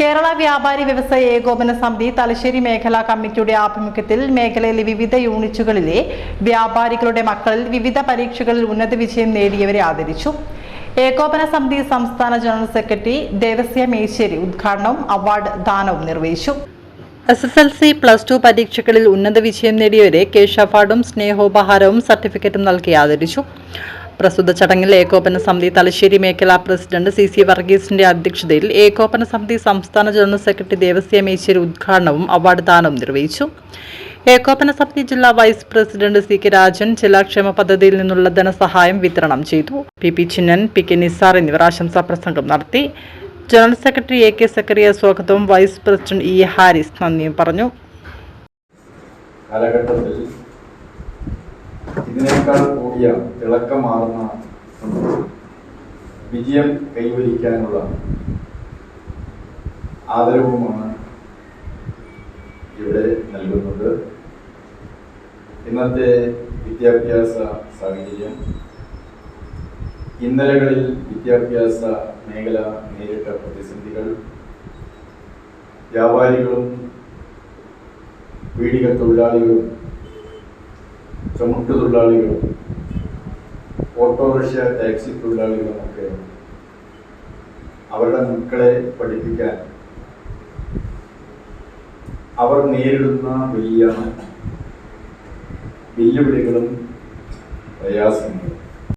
കേരള വ്യാപാരി വ്യവസായ ഏകോപന സമിതി തലശ്ശേരി മേഖലാ കമ്മിറ്റിയുടെ ആഭിമുഖ്യത്തിൽ മേഖലയിലെ വിവിധ യൂണിറ്റുകളിലെ വ്യാപാരികളുടെ മക്കളിൽ വിവിധ പരീക്ഷകളിൽ ഉന്നത വിജയം നേടിയവരെ ആദരിച്ചു. ഏകോപന സമിതി സംസ്ഥാന ജനറൽ സെക്രട്ടറി ദേവസ്യ മേശ്ശേരി ഉദ്ഘാടനവും അവാർഡ് ദാനവും നിർവഹിച്ചു. S S L C plus two പരീക്ഷകളിൽ ഉന്നത വിജയം നേടിയവരെ കേഷ് അവാർഡും സ്നേഹോപഹാരവും സർട്ടിഫിക്കറ്റും നൽകി ആദരിച്ചു. പ്രസ്തുത ചടങ്ങിൽ ഏകോപന സമിതി തലശ്ശേരി മേഖലാ പ്രസിഡന്റ് സി സി വർഗീസിന്റെ അധ്യക്ഷതയിൽ ഏകോപന സമിതി സംസ്ഥാന ജനറൽ സെക്രട്ടറി ദേവസ്യ മേശ്ശേരി ഉദ്ഘാടനവും അവാർഡ് ദാനവും നിർവഹിച്ചു. ഏകോപന സമിതി ജില്ലാ vice president C K Rajan ജില്ലാക്ഷേമ പദ്ധതിയിൽ നിന്നുള്ള ധനസഹായം വിതരണം ചെയ്തു. P P Chinnan P K Nizar എന്നിവർ ആശംസാ പ്രസംഗം നടത്തി. General secretary A K Zakaria സ്വാഗതവും വൈസ് പ്രസിഡന്റ് ഇ ഹാരിസ് നന്ദിയും പറഞ്ഞു. കാലഘട്ടത്തിൽ ഇതിനേക്കാൾ കൂടിയ തിളക്കമാർന്ന വിജയം കൈവരിക്കാനുള്ള ആദരവുമാണ് ഇവിടെ നൽകുന്നത്. ഇന്നത്തെ വിദ്യാഭ്യാസ സാഹചര്യം. ഇന്നലകളിൽ വിദ്യാഭ്യാസ മേഖല നേരിട്ട പ്രതിസന്ധികൾ. വ്യാപാരികളും പീഡിക തൊഴിലാളികളും ചുമട്ട് തൊഴിലാളികളും ഓട്ടോറിക്ഷ ടാക്സി തൊഴിലാളികളുമൊക്കെ അവരുടെ മക്കളെ പഠിപ്പിക്കാൻ അവർ നേരിടുന്ന വലിയ വെല്ലുവിളികളും പ്രയാസങ്ങളും.